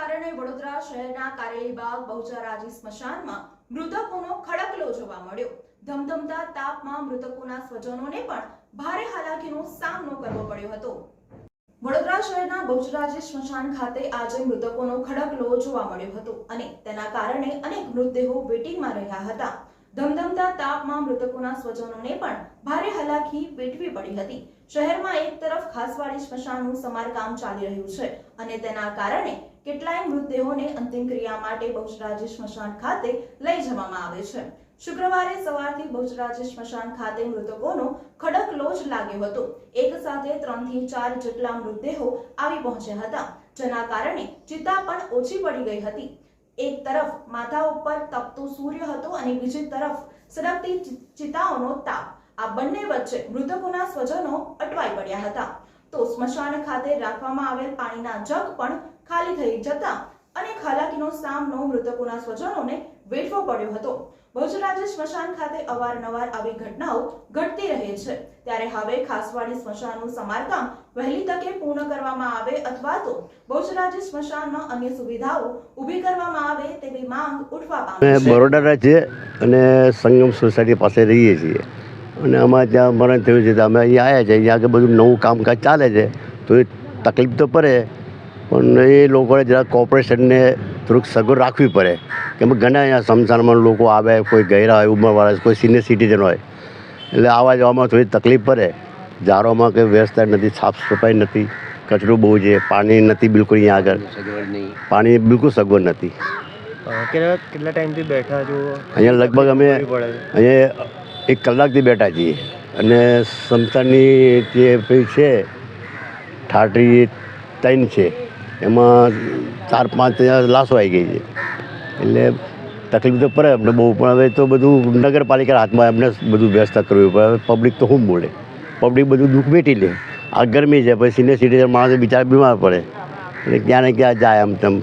કારણે વડોદરા શહેરના કારેલીબાગ બહુચરાજી સ્મશાનમાં મૃતકોનો ખડકલો જોવા મળ્યો. ધમધમતા તાપમાં મૃતકોના સ્વજનોને પણ ભારે હાલાકીનો સામનો કરવો પડ્યો હતો. વડોદરા શહેરના બહુચરાજી સ્મશાન ખાતે આજે મૃતકોનો ખડકલો જોવા મળ્યો હતો અને તેના કારણે અનેક મૃતદેહો વેટિંગમાં રહ્યા હતા. ધમધમતા તાપમાં મૃતકોના સ્વજનોને પણ ભારે હાલાકી વેઠવી પડી હતી. શહેરમાં એક તરફ ખાસવાડી સ્મશાનનું સમારકામ ચાલી રહ્યું છે અને તેના કારણે કેટલાય મૃતદેહોને અંતિમ ક્રિયા માટે બહુચરાજી સ્મશાન ખાતે લઈ જવામાં આવે છે. શુક્રવારે સવારથી બહુચરાજી સ્મશાન ખાતે મૃતકોનો ખડકલો જ લાગ્યો હતો. એક સાથે ત્રણથી ચાર જેટલા મૃતદેહો આવી પહોંચ્યા હતા, જેના કારણે ચિત્તા પણ ઓછી પડી ગઈ હતી. એક તરફ માથા ઉપર તપતો સૂર્ય હતો અને બીજી તરફ સળગતી ચિત્તાઓનો તાપ. આ બંને વચ્ચે મૃતકોના સ્વજનો અટવાઈ પડ્યા હતા. તો સ્મશાન ખાતે રાખવામાં આવેલ પાણીના જગ પણ ખાલી થઈ જતા અનેક હાલાકીનો સામનો મૃતકોના સ્વજનોને વેઠવો પડ્યો હતો. બહુચરાજી સ્મશાન ખાતે અવારનવાર આવી ઘટનાઓ ઘટતી રહે છે. ત્યારે હવે ખાસવાડી સ્મશાનનું સમારકામ વહેલી તકે પૂર્ણ કરવામાં આવે અથવા તો બહુચરાજી સ્મશાનમાં અન્ય સુવિધાઓ ઊભી કરવામાં આવે તેવી માંગ ઉઠવા પામી છે. બરોડા છીએ અને સંગમ સોસાયટી પાસે રહીએ છીએ. અને અમારે ત્યાં મરણ થયું છે તો અમે અહીંયા આવ્યા છીએ. અહીંયા આગળ બધું નવું કામકાજ ચાલે છે. તો એ તકલીફ તો પડે પણ એ લોકોને જરા કોર્પોરેશનને થોડુંક સગવડ રાખવી પડે. કેમ કે ઘણા અહીંયા સમસાનમાં લોકો આવે કોઈ ગયરા હોય ઉંમરવાળા કોઈ સિનિયર સિટીઝન હોય. એટલે આવવા જવામાં થોડી તકલીફ પડે. ઝાડોમાં કંઈ વ્યવસ્થા નથી સાફ સફાઈ નથી કચરો બહુ છે પાણી નથી બિલકુલ અહીંયા આગળ. પાણી બિલકુલ સગવડ નથી. કેટલા કેટલા ટાઈમથી બેઠા છો? અહીંયા લગભગ અમે છે? અહીંયા એક કલાકથી બેઠા છીએ. અને સમસાની જે પેલી છે ઠાઠરી ત્રણ છે. એમાં ચાર પાંચ લાશો આવી ગઈ છે. એટલે તકલીફ તો પડે, અમને બહુ, પણ હવે તો બધું નગરપાલિકાના હાથમાં એમને બધું વ્યવસ્થા કરવી પડે. હવે પબ્લિક તો શું બોલે? પબ્લિક બધું દુઃખ બેઠી લે. આ ગરમી છે, પછી સિનિયર સિટીઝન માણસો બિચારા બીમાર પડે. એટલે ક્યાં ને ક્યાં જાય આમ તેમ.